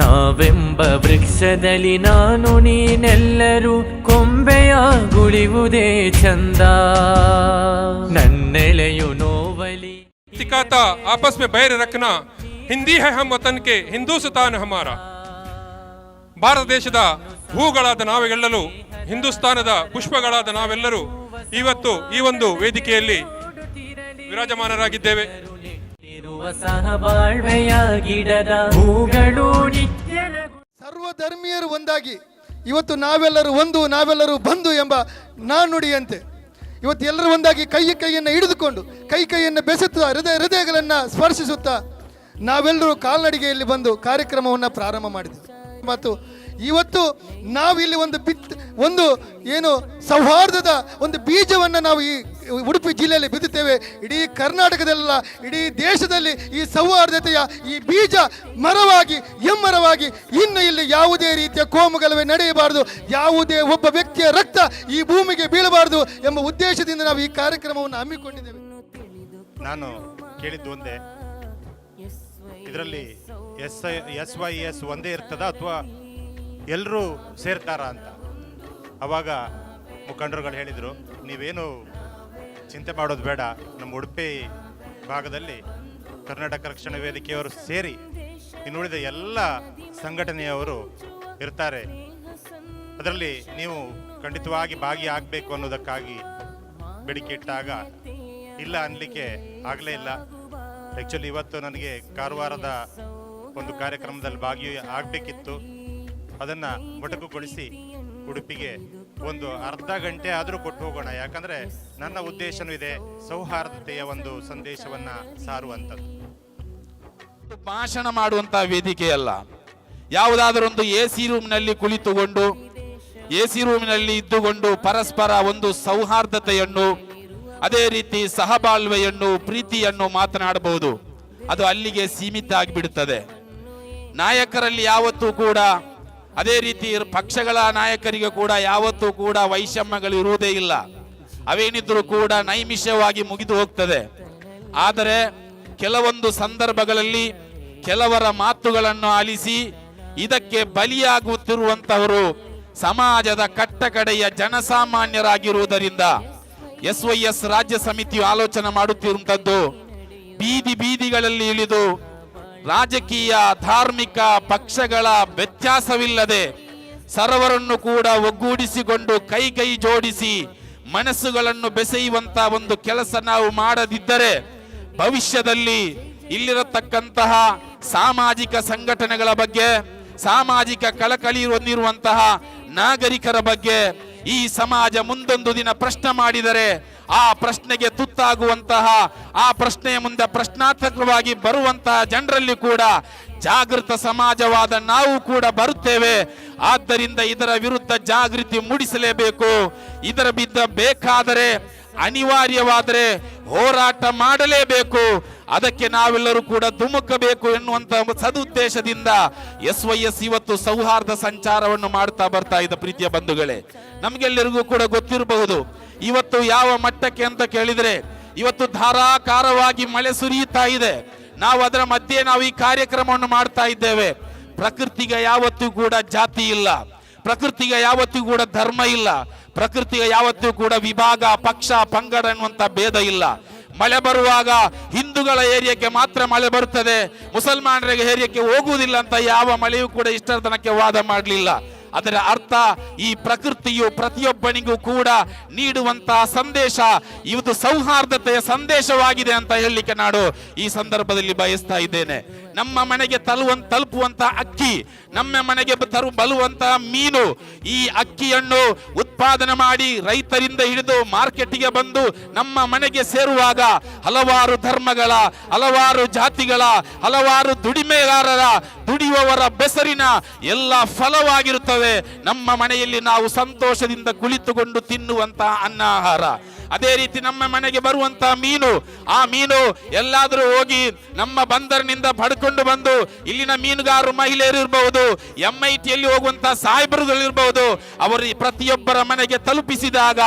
ನಾವೆಂಬ ವೃಕ್ಷದಲ್ಲಿ ನಾನು ನೀನೆಲ್ಲರೂ ಕೊಂಬೆಯ ಗುಳಿವುದೇ ಚಂದ ನನ್ನೆಲೆಯು ನೋವಲಿ तिकाता आपस में बैर रखना ಹಿಂದಿ ಹೈ ಹಮ್ ವತನ್ ಕೆ ಹಿಂದೂಸ್ತಾನ್ ಹಮಾರ ಭಾರತ ದೇಶದ ಹೂಗಳಾದ ನಾವೆಲ್ಲರೂ ಹಿಂದೂಸ್ತಾನದ ಪುಷ್ಪಗಳಾದ ನಾವೆಲ್ಲರೂ ಇವತ್ತು ಈ ಒಂದು ವೇದಿಕೆಯಲ್ಲಿ ವಿರಾಜಮಾನರಾಗಿದ್ದೇವೆ ಇರುವ ಧರ್ಮೀಯರು ಒಂದಾಗಿ. ಇವತ್ತು ನಾವೆಲ್ಲರೂ ಒಂದು, ನಾವೆಲ್ಲರೂ ಬಂದು ಎಂಬ ನಾನುಡಿಯಂತೆ ಇವತ್ತು ಎಲ್ಲರೂ ಒಂದಾಗಿ ಕೈ ಕೈಯನ್ನು ಹಿಡಿದುಕೊಂಡು, ಕೈ ಕೈಯನ್ನು ಬೆಸುತ್ತಾ ಹೃದಯ, ಹೃದಯಗಳನ್ನು ಸ್ಪರ್ಶಿಸುತ್ತಾ ನಾವೆಲ್ಲರೂ ಕಾಲ್ನಡಿಗೆಯಲ್ಲಿ ಬಂದು ಕಾರ್ಯಕ್ರಮವನ್ನು ಪ್ರಾರಂಭ ಮಾಡಿದೆವು. ಮತ್ತು ಇವತ್ತು ನಾವು ಇಲ್ಲಿ ಒಂದು ಬಿತ್, ಒಂದು ಏನು ಸೌಹಾರ್ದದ ಒಂದು ಬೀಜವನ್ನು ನಾವು ಈ ಉಡುಪಿ ಜಿಲ್ಲೆಯಲ್ಲಿ ಬಿತ್ತುತ್ತೇವೆ. ಇಡೀ ಕರ್ನಾಟಕದಲ್ಲ ಇಡೀ ದೇಶದಲ್ಲಿ ಈ ಸೌಹಾರ್ದತೆಯ ಈ ಬೀಜ ಮರವಾಗಿ ಎಮ್ಮರವಾಗಿ ಇನ್ನು ಇಲ್ಲಿ ಯಾವುದೇ ರೀತಿಯ ಕೋಮುಗಲವೇ ನಡೆಯಬಾರದು. ಯಾವುದೇ ಒಬ್ಬ ವ್ಯಕ್ತಿಯ ರಕ್ತ ಈ ಭೂಮಿಗೆ ಬೀಳಬಾರದು ಎಂಬ ಉದ್ದೇಶದಿಂದ ನಾವು ಈ ಕಾರ್ಯಕ್ರಮವನ್ನು ಹಮ್ಮಿಕೊಂಡಿದ್ದೇವೆ. ನಾನು ಕೇಳಿದ್ದು ಒಂದೇ. ಇದರಲ್ಲಿ ಎಸ್ ಎಸ್ ವೈ ಎಸ್ ಒಂದೇ ಇರ್ತದ ಅಥವಾ ಎಲ್ಲರೂ ಸೇರ್ತಾರ ಅಂತ. ಅವಾಗ ಮುಖಂಡರುಗಳು ಹೇಳಿದರು, ನೀವೇನು ಚಿಂತೆ ಮಾಡೋದು ಬೇಡ. ನಮ್ಮ ಉಡುಪಿ ಭಾಗದಲ್ಲಿ ಕರ್ನಾಟಕ ರಕ್ಷಣಾ ವೇದಿಕೆಯವರು ಸೇರಿ ಇನ್ನುಳಿದ ಎಲ್ಲ ಸಂಘಟನೆಯವರು ಇರ್ತಾರೆ. ಅದರಲ್ಲಿ ನೀವು ಖಂಡಿತವಾಗಿ ಭಾಗಿಯಾಗಬೇಕು ಅನ್ನೋದಕ್ಕಾಗಿ ಬೇಡಿಕೆ ಇಟ್ಟಾಗ ಇಲ್ಲ ಅನ್ನಲಿಕ್ಕೆ ಆಗಲೇ ಇಲ್ಲ. ಆ್ಯಕ್ಚುಲಿ ಇವತ್ತು ನನಗೆ ಕಾರವಾರದ ಒಂದು ಕಾರ್ಯಕ್ರಮದಲ್ಲಿ ಭಾಗಿ ಆಗಬೇಕಿತ್ತು ಅದನ್ನು ಮೊಟಕುಗೊಳಿಸಿ ಉಡುಪಿಗೆ ಒಂದು ಅರ್ಧ ಗಂಟೆ ಆದರೂ ಕೊಟ್ಟು ಹೋಗೋಣ. ಯಾಕಂದರೆ ನನ್ನ ಉದ್ದೇಶನೂ ಇದೆ, ಸೌಹಾರ್ದತೆಯ ಒಂದು ಸಂದೇಶವನ್ನು ಸಾರುವಂಥದ್ದು. ಭಾಷಣ ಮಾಡುವಂತ ವೇದಿಕೆಯಲ್ಲ. ಯಾವುದಾದರೂ ಒಂದು ಎ ಸಿ ರೂಮ್ನಲ್ಲಿ ಕುಳಿತುಕೊಂಡು ಎ ಸಿ ರೂಮ್ನಲ್ಲಿ ಇದ್ದುಕೊಂಡು ಪರಸ್ಪರ ಒಂದು ಸೌಹಾರ್ದತೆಯನ್ನು, ಅದೇ ರೀತಿ ಸಹಬಾಳ್ವೆಯನ್ನು, ಪ್ರೀತಿಯನ್ನು ಮಾತನಾಡಬಹುದು. ಅದು ಅಲ್ಲಿಗೆ ಸೀಮಿತ ಆಗಿಬಿಡುತ್ತದೆ. ನಾಯಕರಲ್ಲಿ ಯಾವತ್ತೂ ಕೂಡ ಅದೇ ರೀತಿ ಪಕ್ಷಗಳ ನಾಯಕರಿಗೆ ಕೂಡ ಯಾವತ್ತೂ ಕೂಡ ವೈಷಮ್ಯಗಳು ಇರುವುದೇ ಇಲ್ಲ. ಅವೇನಿದ್ರೂ ಕೂಡ ನೈಮಿಷವಾಗಿ ಮುಗಿದು ಹೋಗ್ತದೆ. ಆದರೆ ಕೆಲವೊಂದು ಸಂದರ್ಭಗಳಲ್ಲಿ ಕೆಲವರ ಮಾತುಗಳನ್ನು ಆಲಿಸಿ ಇದಕ್ಕೆ ಬಲಿಯಾಗುತ್ತಿರುವಂತಹವರು ಸಮಾಜದ ಕಟ್ಟಕಡೆಯ ಜನಸಾಮಾನ್ಯರಾಗಿರುವುದರಿಂದ ಎಸ್ ವೈ ಎಸ್ ರಾಜ್ಯ ಸಮಿತಿಯು ಆಲೋಚನೆ ಮಾಡುತ್ತಿರುವಂತದ್ದು. ಬೀದಿ ಬೀದಿಗಳಲ್ಲಿ ಇಳಿದು ರಾಜಕೀಯ, ಧಾರ್ಮಿಕ ಪಕ್ಷಗಳ ವ್ಯತ್ಯಾಸವಿಲ್ಲದೆ ಸರ್ವರನ್ನು ಕೂಡ ಒಗ್ಗೂಡಿಸಿಕೊಂಡು ಕೈ ಕೈ ಜೋಡಿಸಿ ಮನಸ್ಸುಗಳನ್ನು ಬೆಸೆಯುವಂತ ಒಂದು ಕೆಲಸ ನಾವು ಮಾಡದಿದ್ದರೆ ಭವಿಷ್ಯದಲ್ಲಿ ಇಲ್ಲಿರತಕ್ಕಂತಹ ಸಾಮಾಜಿಕ ಸಂಘಟನೆಗಳ ಬಗ್ಗೆ, ಸಾಮಾಜಿಕ ಕಳಕಳಿ ಹೊಂದಿರುವಂತಹ ನಾಗರಿಕರ ಬಗ್ಗೆ ಈ ಸಮಾಜ ಮುಂದೊಂದು ದಿನ ಪ್ರಶ್ನೆ ಮಾಡಿದರೆ ಆ ಪ್ರಶ್ನೆಗೆ ತುತ್ತಾಗುವಂತಹ, ಆ ಪ್ರಶ್ನೆಯ ಮುಂದೆ ಪ್ರಶ್ನಾರ್ಥಕವಾಗಿ ಬರುವಂತಹ ಜನರಲ್ಲಿ ಕೂಡ ಜಾಗೃತ ಸಮಾಜವಾದ ನಾವು ಕೂಡ ಬರುತ್ತೇವೆ. ಆದ್ದರಿಂದ ಇದರ ವಿರುದ್ಧ ಜಾಗೃತಿ ಮೂಡಿಸಲೇಬೇಕು. ಇದರ ಬಿದ್ದ ಬೇಕಾದರೆ ಅನಿವಾರ್ಯವಾದರೆ ಹೋರಾಟ ಮಾಡಲೇಬೇಕು. ಅದಕ್ಕೆ ನಾವೆಲ್ಲರೂ ಕೂಡ ಧುಮುಕಬೇಕು ಎನ್ನುವಂತ ಸದುದ್ದೇಶದಿಂದ ಎಸ್ ವೈ ಎಸ್ ಇವತ್ತು ಸೌಹಾರ್ದ ಸಂಚಾರವನ್ನು ಮಾಡ್ತಾ ಬರ್ತಾ ಇದ್ದ ಪ್ರೀತಿಯ ಬಂಧುಗಳೇ. ನಮ್ಗೆಲ್ಲರಿಗೂ ಕೂಡ ಗೊತ್ತಿರಬಹುದು, ಇವತ್ತು ಯಾವ ಮಟ್ಟಕ್ಕೆ ಅಂತ ಕೇಳಿದ್ರೆ ಇವತ್ತು ಧಾರಾಕಾರವಾಗಿ ಮಳೆ ಸುರಿಯುತ್ತಾ ಇದೆ. ನಾವು ಅದರ ಮಧ್ಯೆ ನಾವು ಈ ಕಾರ್ಯಕ್ರಮವನ್ನು ಮಾಡ್ತಾ ಇದ್ದೇವೆ. ಪ್ರಕೃತಿಗೆ ಯಾವತ್ತೂ ಕೂಡ ಜಾತಿ ಇಲ್ಲ. ಪ್ರಕೃತಿಗೆ ಯಾವತ್ತಿಗೂ ಕೂಡ ಧರ್ಮ ಇಲ್ಲ. ಪ್ರಕೃತಿಗೆ ಯಾವತ್ತಿಗೂ ಕೂಡ ವಿಭಾಗ, ಪಕ್ಷ, ಪಂಗಡ ಎನ್ನುವಂತ ಭೇದ ಇಲ್ಲ. ಮಳೆ ಬರುವಾಗ ಹಿಂದೂಗಳ ಏರಿಯಾಕ್ಕೆ ಮಾತ್ರ ಮಳೆ ಬರುತ್ತದೆ. ಮುಸಲ್ಮಾನರಿಗೆ ಏರಿಯಾಕ್ಕೆ ಹೋಗುವುದಿಲ್ಲ ಅಂತ ಯಾವ ಮಳೆಯೂ ಕೂಡ ಇಷ್ಟರ ತನಕ ವಾದ ಮಾಡಲಿಲ್ಲ. ಅದರ ಅರ್ಥ ಈ ಪ್ರಕೃತಿಯು ಪ್ರತಿಯೊಬ್ಬನಿಗೂ ಕೂಡ ನೀಡುವಂತ ಸಂದೇಶ ಇವತ್ತು ಸೌಹಾರ್ದತೆಯ ಸಂದೇಶವಾಗಿದೆ ಅಂತ ಹೇಳಲಿಕ್ಕೆ ನಾನು ಈ ಸಂದರ್ಭದಲ್ಲಿ ಬಯಸ್ತಾ ಇದ್ದೇನೆ. ನಮ್ಮ ಮನೆಗೆ ತಲುವಂತ ತಲುಪುವಂತ ಅಕ್ಕಿ, ನಮ್ಮ ಮನೆಗೆ ತರು, ಬಲುವಂತ ಮೀನು, ಈ ಅಕ್ಕಿಯನ್ನು ಉತ್ಪಾದನೆ ಮಾಡಿ ರೈತರಿಂದ ಹಿಡಿದು ಮಾರ್ಕೆಟ್ಗೆ ಬಂದು ನಮ್ಮ ಮನೆಗೆ ಸೇರುವಾಗ ಹಲವಾರು ಧರ್ಮಗಳ, ಹಲವಾರು ಜಾತಿಗಳ, ಹಲವಾರು ದುಡಿಮೆಗಾರರ, ದುಡಿಯುವವರ ಬೆಸರಿನ ಎಲ್ಲ ಫಲವಾಗಿರುತ್ತವೆ. ನಮ್ಮ ಮನೆಯಲ್ಲಿ ನಾವು ಸಂತೋಷದಿಂದ ಕುಳಿತುಕೊಂಡು ತಿನ್ನುವಂತಹ ಅನ್ನ ಆಹಾರ ಅದೇ ರೀತಿ ನಮ್ಮ ಮನೆಗೆ ಬರುವಂತಹ ಮೀನು, ಆ ಮೀನು ಎಲ್ಲಾದರೂ ಹೋಗಿ ನಮ್ಮ ಬಂದರಿನಿಂದ ಪಡ್ಕೊಂಡು ಬಂದು ಇಲ್ಲಿನ ಮೀನುಗಾರರು ಮಹಿಳೆಯರು ಇರಬಹುದು ಎಂ ಐ ಟಿಯಲ್ಲಿ ಹೋಗುವಂತಹ ಸಾಹೇಬರುಗಳು ಇರಬಹುದು, ಅವರು ಪ್ರತಿಯೊಬ್ಬರ ಮನೆಗೆ ತಲುಪಿಸಿದಾಗ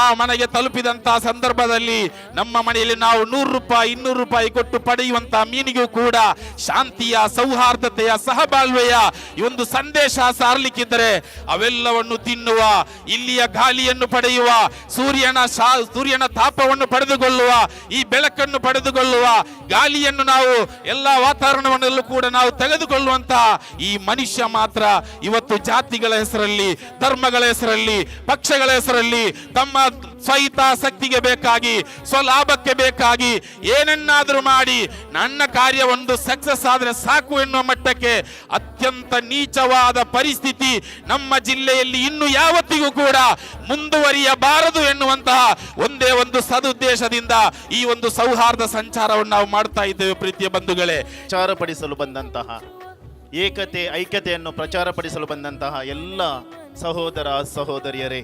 ಆ ಮನೆಗೆ ತಲುಪಿದಂತಹ ಸಂದರ್ಭದಲ್ಲಿ ನಮ್ಮ ಮನೆಯಲ್ಲಿ ನಾವು ನೂರು ರೂಪಾಯಿ, ಇನ್ನೂರು ರೂಪಾಯಿ ಕೊಟ್ಟು ಪಡೆಯುವಂತಹ ಮೀನಿಗೂ ಕೂಡ ಶಾಂತಿಯ, ಸೌಹಾರ್ದತೆಯ, ಸಹಬಾಳ್ವೆಯ ಈ ಒಂದು ಸಂದೇಶ ಸಾರಲಿಕ್ಕಿದ್ದರೆ ಅವೆಲ್ಲವನ್ನು ತಿನ್ನುವ, ಇಲ್ಲಿಯ ಗಾಳಿಯನ್ನು ಪಡೆಯುವ, ಸೂರ್ಯನ ಶಾ ಸೂರ್ಯನ ತಾಪವನ್ನು ಪಡೆದುಕೊಳ್ಳುವ, ಈ ಬೆಳಕನ್ನು ಪಡೆದುಕೊಳ್ಳುವ, ಗಾಳಿಯನ್ನು ನಾವು, ಎಲ್ಲ ವಾತಾವರಣವನ್ನಲ್ಲೂ ಕೂಡ ನಾವು ತೆಗೆದುಕೊಳ್ಳುವಂತಹ ಈ ಮನುಷ್ಯ ಮಾತ್ರ ಇವತ್ತು ಜಾತಿಗಳ ಹೆಸರಲ್ಲಿ, ಧರ್ಮಗಳ ಹೆಸರಲ್ಲಿ, ಪಕ್ಷಗಳ ಹೆಸರಲ್ಲಿ, ತಮ್ಮ ಸ್ವಹಿತಾಸಕ್ತಿಗೆ ಬೇಕಾಗಿ, ಸ್ವಲಾಭಕ್ಕೆ ಬೇಕಾಗಿ ಏನನ್ನಾದರೂ ಮಾಡಿ, ನನ್ನ ಕಾರ್ಯ ಒಂದು ಸಕ್ಸಸ್ ಆದರೆ ಸಾಕು ಎನ್ನುವ ಮಟ್ಟಕ್ಕೆ ಅತ್ಯಂತ ನೀಚವಾದ ಪರಿಸ್ಥಿತಿ ನಮ್ಮ ಜಿಲ್ಲೆಯಲ್ಲಿ ಇನ್ನು ಯಾವತ್ತಿಗೂ ಕೂಡ ಮುಂದುವರಿಯಬಾರದು ಎನ್ನುವಂತಹ ಒಂದೇ ಒಂದು ಸದುದ್ದೇಶದಿಂದ ಈ ಒಂದು ಸೌಹಾರ್ದ ಸಂಚಾರವನ್ನು ನಾವು ಮಾಡ್ತಾ ಇದ್ದೇವೆ ಪ್ರೀತಿಯ ಬಂಧುಗಳೇ. ಪ್ರಚಾರಪಡಿಸಲು ಬಂದಂತಹ, ಏಕತೆ, ಐಕ್ಯತೆಯನ್ನು ಪ್ರಚಾರಪಡಿಸಲು ಬಂದಂತಹ ಎಲ್ಲ ಸಹೋದರ ಸಹೋದರಿಯರೇ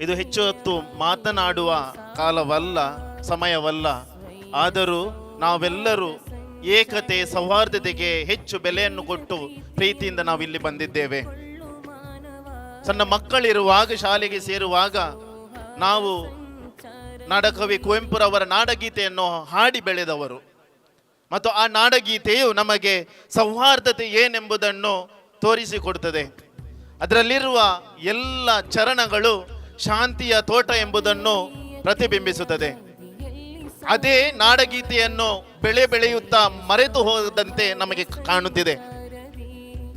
ಇದು ಹೆಚ್ಚು ಹೊತ್ತು ಮಾತನಾಡುವ ಕಾಲವಲ್ಲ, ಸಮಯವಲ್ಲ. ಆದರೂ ನಾವೆಲ್ಲರೂ ಏಕತೆ ಸೌಹಾರ್ದತೆಗೆ ಹೆಚ್ಚು ಬೆಲೆಯನ್ನು ಕೊಟ್ಟು ಪ್ರೀತಿಯಿಂದ ನಾವು ಇಲ್ಲಿ ಬಂದಿದ್ದೇವೆ. ಸಣ್ಣ ಮಕ್ಕಳಿರುವಾಗ, ಶಾಲೆಗೆ ಸೇರುವಾಗ ನಾವು ನಾಡಕವಿ ಕುವೆಂಪುರವರ ನಾಡಗೀತೆಯನ್ನು ಹಾಡಿ ಬೆಳೆದವರು. ಮತ್ತು ಆ ನಾಡಗೀತೆಯು ನಮಗೆ ಸೌಹಾರ್ದತೆ ಏನೆಂಬುದನ್ನು ತೋರಿಸಿಕೊಡುತ್ತದೆ. ಅದರಲ್ಲಿರುವ ಎಲ್ಲ ಚರಣಗಳು ಶಾಂತಿಯ ತೋಟ ಎಂಬುದನ್ನು ಪ್ರತಿಬಿಂಬಿಸುತ್ತದೆ. ಅದೇ ನಾಡಗೀತೆಯನ್ನು ಬೆಳೆ ಬೆಳೆಯುತ್ತಾ ಮರೆತು ಹೋದಂತೆ ನಮಗೆ ಕಾಣುತ್ತಿದೆ.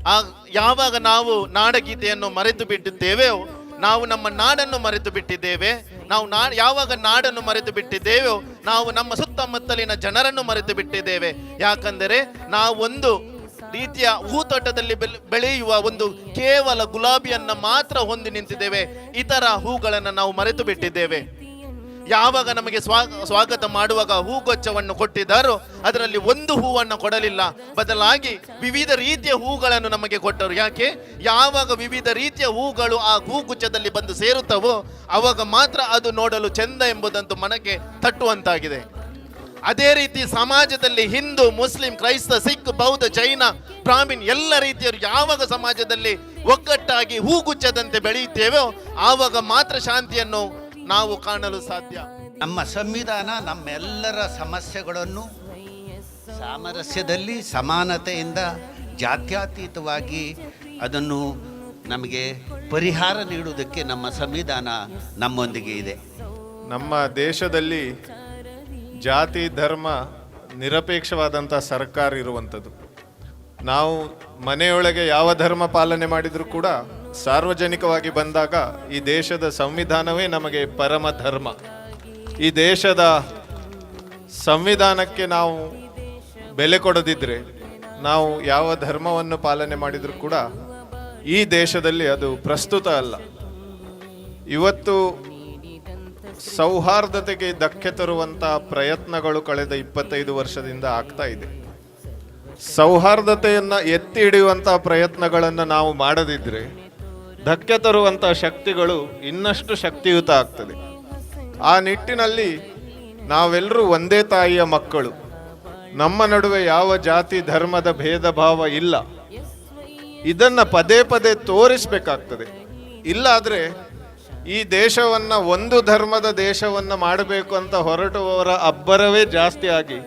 ಆ, ಯಾವಾಗ ನಾವು ನಾಡಗೀತೆಯನ್ನು ಮರೆತು ಬಿಟ್ಟಿದ್ದೇವೆಯೋ ನಾವು ನಮ್ಮ ನಾಡನ್ನು ಮರೆತು ಬಿಟ್ಟಿದ್ದೇವೆ. ನಾವು ನಾ, ಯಾವಾಗ ನಾಡನ್ನು ಮರೆತು ಬಿಟ್ಟಿದ್ದೇವೆಯೋ ನಾವು ನಮ್ಮ ಸುತ್ತಮುತ್ತಲಿನ ಜನರನ್ನು ಮರೆತು ಬಿಟ್ಟಿದ್ದೇವೆ. ಯಾಕಂದರೆ ನಾವೊಂದು ರೀತಿಯ ಹೂತೋಟದಲ್ಲಿ ಬೆಳೆಯುವ ಒಂದು ಕೇವಲ ಗುಲಾಬಿಯನ್ನ ಮಾತ್ರ ಹೊಂದಿ ನಿಂತಿದ್ದೇವೆ. ಇತರ ಹೂಗಳನ್ನು ನಾವು ಮರೆತು ಬಿಟ್ಟಿದ್ದೇವೆ. ಯಾವಾಗ ನಮಗೆ ಸ್ವಾಗ, ಸ್ವಾಗತ ಮಾಡುವಾಗ ಹೂಗೊಚ್ಚವನ್ನು ಕೊಟ್ಟಿದ್ದಾರೋ ಅದರಲ್ಲಿ ಒಂದು ಹೂವನ್ನು ಕೊಡಲಿಲ್ಲ. ಬದಲಾಗಿ ವಿವಿಧ ರೀತಿಯ ಹೂಗಳನ್ನು ನಮಗೆ ಕೊಟ್ಟರು. ಯಾಕೆ? ಯಾವಾಗ ವಿವಿಧ ರೀತಿಯ ಹೂಗಳು ಆ ಹೂಗುಚ್ಛದಲ್ಲಿ ಬಂದು ಸೇರುತ್ತವೋ, ಅವಾಗ ಮಾತ್ರ ಅದು ನೋಡಲು ಚೆಂದ ಎಂಬುದಂತೂ ಮನಕ್ಕೆ ತಟ್ಟುವಂತಾಗಿದೆ. ಅದೇ ರೀತಿ ಸಮಾಜದಲ್ಲಿ ಹಿಂದೂ ಮುಸ್ಲಿಂ ಕ್ರೈಸ್ತ ಸಿಖ್ ಬೌದ್ಧ ಜೈನ ಬ್ರಾಹ್ಮಿನ್ ಎಲ್ಲ ರೀತಿಯವರು ಯಾವಾಗ ಸಮಾಜದಲ್ಲಿ ಒಗ್ಗಟ್ಟಾಗಿ ಹೂಗುಚ್ಚದಂತೆ ಬೆಳೆಯುತ್ತೇವೋ ಆವಾಗ ಮಾತ್ರ ಶಾಂತಿಯನ್ನು ನಾವು ಕಾಣಲು ಸಾಧ್ಯ. ನಮ್ಮ ಸಂವಿಧಾನ ನಮ್ಮೆಲ್ಲರ ಸಮಸ್ಯೆಗಳನ್ನು ಸಾಮರಸ್ಯದಲ್ಲಿ ಸಮಾನತೆಯಿಂದ ಜಾತ್ಯತೀತವಾಗಿ ಅದನ್ನು ನಮಗೆ ಪರಿಹಾರ ನೀಡುವುದಕ್ಕೆ ನಮ್ಮ ಸಂವಿಧಾನ ನಮ್ಮೊಂದಿಗೆ ಇದೆ. ನಮ್ಮ ದೇಶದಲ್ಲಿ ಜಾತಿ, ಧರ್ಮ ನಿರಪೇಕ್ಷವಾದಂಥ ಸರ್ಕಾರ ಇರುವಂಥದ್ದು. ನಾವು ಮನೆಯೊಳಗೆ ಯಾವ ಧರ್ಮ ಪಾಲನೆ ಮಾಡಿದರೂ ಕೂಡ ಸಾರ್ವಜನಿಕವಾಗಿ ಬಂದಾಗ ಈ ದೇಶದ ಸಂವಿಧಾನವೇ ನಮಗೆ ಪರಮ ಧರ್ಮ. ಈ ದೇಶದ ಸಂವಿಧಾನಕ್ಕೆ ನಾವು ಬೆಲೆ ಕೊಡದಿದ್ದರೆ ನಾವು ಯಾವ ಧರ್ಮವನ್ನು ಪಾಲನೆ ಮಾಡಿದರೂ ಕೂಡ ಈ ದೇಶದಲ್ಲಿ ಅದು ಪ್ರಸ್ತುತ ಅಲ್ಲ. ಇವತ್ತು ಸೌಹಾರ್ದತೆಗೆ ಧಕ್ಕೆ ತರುವಂತ ಪ್ರಯತ್ನಗಳು ಕಳೆದ ಇಪ್ಪತ್ತೈದು ವರ್ಷದಿಂದ ಆಗ್ತಾ ಇದೆ. ಸೌಹಾರ್ದತೆಯನ್ನ ಎತ್ತಿ ಹಿಡಿಯುವಂತ ಪ್ರಯತ್ನಗಳನ್ನು ನಾವು ಮಾಡದಿದ್ರೆ ಧಕ್ಕೆ ತರುವಂತ ಶಕ್ತಿಗಳು ಇನ್ನಷ್ಟು ಶಕ್ತಿಯುತ ಆಗ್ತದೆ. ಆ ನಿಟ್ಟಿನಲ್ಲಿ ನಾವೆಲ್ಲರೂ ಒಂದೇ ತಾಯಿಯ ಮಕ್ಕಳು. ನಮ್ಮ ನಡುವೆ ಯಾವ ಜಾತಿ, ಧರ್ಮದ ಭೇದ ಭಾವ ಇಲ್ಲ. ಇದನ್ನ ಪದೇ ಪದೇ ತೋರಿಸಬೇಕಾಗ್ತದೆ. ಇಲ್ಲಾದ್ರೆ ಈ ದೇಶವನ್ನ ಒಂದು ಧರ್ಮದ ದೇಶವನ್ನ ಮಾಡಬೇಕು ಅಂತ ಹೊರಟುವವರ ಅಬ್ಬರವೇ ಜಾಸ್ತಿ ಆಗಿ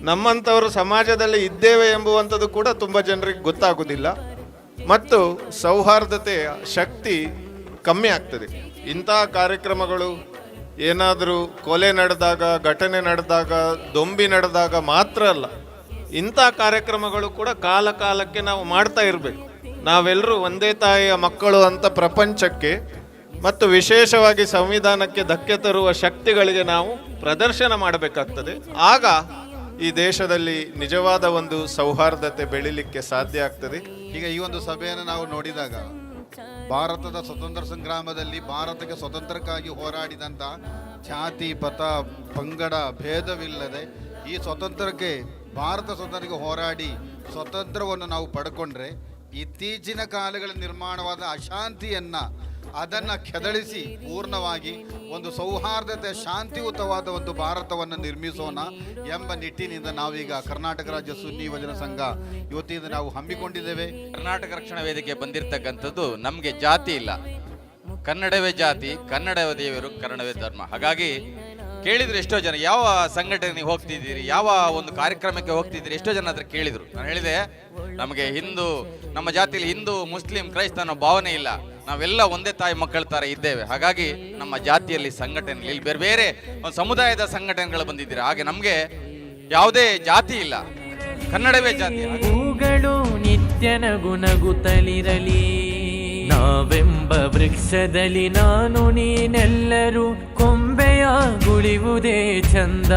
ನಮ್ಮಂಥವರು ಸಮಾಜದಲ್ಲಿ ಇದ್ದೇವೆ ಎಂಬುವಂಥದ್ದು ಕೂಡ ತುಂಬ ಜನರಿಗೆ ಗೊತ್ತಾಗುವುದಿಲ್ಲ ಮತ್ತು ಸೌಹಾರ್ದತೆಯ ಶಕ್ತಿ ಕಮ್ಮಿ ಆಗ್ತದೆ. ಇಂತಹ ಕಾರ್ಯಕ್ರಮಗಳು ಏನಾದರೂ ಕೊಲೆ ನಡೆದಾಗ, ಘಟನೆ ನಡೆದಾಗ, ದೊಂಬಿ ನಡೆದಾಗ ಮಾತ್ರ ಅಲ್ಲ, ಇಂಥ ಕಾರ್ಯಕ್ರಮಗಳು ಕೂಡ ಕಾಲ ಕಾಲಕ್ಕೆ ನಾವು ಮಾಡ್ತಾ ಇರಬೇಕು. ನಾವೆಲ್ಲರೂ ಒಂದೇ ತಾಯಿಯ ಮಕ್ಕಳು ಅಂತ ಪ್ರಪಂಚಕ್ಕೆ ಮತ್ತು ವಿಶೇಷವಾಗಿ ಸಂವಿಧಾನಕ್ಕೆ ಧಕ್ಕೆ ತರುವ ಶಕ್ತಿಗಳಿಗೆ ನಾವು ಪ್ರದರ್ಶನ ಮಾಡಬೇಕಾಗ್ತದೆ. ಆಗ ಈ ದೇಶದಲ್ಲಿ ನಿಜವಾದ ಒಂದು ಸೌಹಾರ್ದತೆ ಬೆಳಿಲಿಕ್ಕೆ ಸಾಧ್ಯ ಆಗ್ತದೆ. ಈಗ ಈ ಒಂದು ಸಭೆಯನ್ನು ನಾವು ನೋಡಿದಾಗ ಭಾರತದ ಸ್ವತಂತ್ರ ಸಂಗ್ರಾಮದಲ್ಲಿ ಭಾರತಕ್ಕೆ ಸ್ವತಂತ್ರಕ್ಕಾಗಿ ಹೋರಾಡಿದಂಥ ಜಾತಿ ಪಥ, ಪಂಗಡ ಭೇದವಿಲ್ಲದೆ ಈ ಸ್ವತಂತ್ರಕ್ಕೆ ಭಾರತ ಸ್ವತಂತ್ರಕ್ಕೆ ಹೋರಾಡಿ ಸ್ವತಂತ್ರವನ್ನು ನಾವು ಪಡ್ಕೊಂಡ್ರೆ ಇತ್ತೀಚಿನ ಕಾಲಗಳಲ್ಲಿ ನಿರ್ಮಾಣವಾದ ಅಶಾಂತಿಯನ್ನು ಅದನ್ನು ಕೆದಳಿಸಿ ಪೂರ್ಣವಾಗಿ ಒಂದು ಸೌಹಾರ್ದತೆ, ಶಾಂತಿಯುತವಾದ ಒಂದು ಭಾರತವನ್ನು ನಿರ್ಮಿಸೋಣ ಎಂಬ ನಿಟ್ಟಿನಿಂದ ನಾವೀಗ ಕರ್ನಾಟಕ ರಾಜ್ಯ ಸುನ್ನಿ ಯುವಜನ ಸಂಘ ಯುವತಿಯಿಂದ ನಾವು ಹಮ್ಮಿಕೊಂಡಿದ್ದೇವೆ. ಕರ್ನಾಟಕ ರಕ್ಷಣಾ ವೇದಿಕೆ ಬಂದಿರತಕ್ಕಂಥದ್ದು ನಮಗೆ ಜಾತಿ ಇಲ್ಲ. ಕನ್ನಡವೇ ಜಾತಿ, ಕನ್ನಡವೇ ದೇವರು, ಕನ್ನಡವೇ ಧರ್ಮ. ಹಾಗಾಗಿ ಕೇಳಿದ್ರು ಎಷ್ಟೋ ಜನ, ಯಾವ ಸಂಘಟನೆಗೆ ಹೋಗ್ತಿದ್ದೀರಿ, ಯಾವ ಒಂದು ಕಾರ್ಯಕ್ರಮಕ್ಕೆ ಹೋಗ್ತಿದ್ದೀರಿ ಎಷ್ಟೋ ಜನ ಹತ್ರ ಕೇಳಿದ್ರು. ನಾನು ಹೇಳಿದೆ, ನಮಗೆ ಹಿಂದೂ, ನಮ್ಮ ಜಾತಿಯಲ್ಲಿ ಹಿಂದೂ, ಮುಸ್ಲಿಂ ಕ್ರೈಸ್ತ ಅನ್ನೋ ಭಾವನೆ ಇಲ್ಲ. ನಾವೆಲ್ಲ ಒಂದೇ ತಾಯಿ ಮಕ್ಕಳ ತರ ಇದ್ದೇವೆ. ಹಾಗಾಗಿ ನಮ್ಮ ಜಾತಿಯಲ್ಲಿ ಸಂಘಟನೆ ಇಲ್ಲಿ. ಬೇರೆ ಬೇರೆ ಒಂದು ಸಮುದಾಯದ ಸಂಘಟನೆಗಳು ಬಂದಿದ್ದೀರ. ಹಾಗೆ ನಮಗೆ ಯಾವುದೇ ಜಾತಿ ಇಲ್ಲ. ಕನ್ನಡವೇ ಜಾತಿ. ಹಾಗೆ ಹೂಗಳು ನಿತ್ಯನ ಗುಣಗುತ್ತಲಿರಲಿ ನಾವೆಂಬ ವೃಕ್ಷದಲ್ಲಿ ನಾನು ನೀನೆಲ್ಲರೂ ಕೊಂಬೆಯ ಗುಳಿವುದೇ ಚಂದ.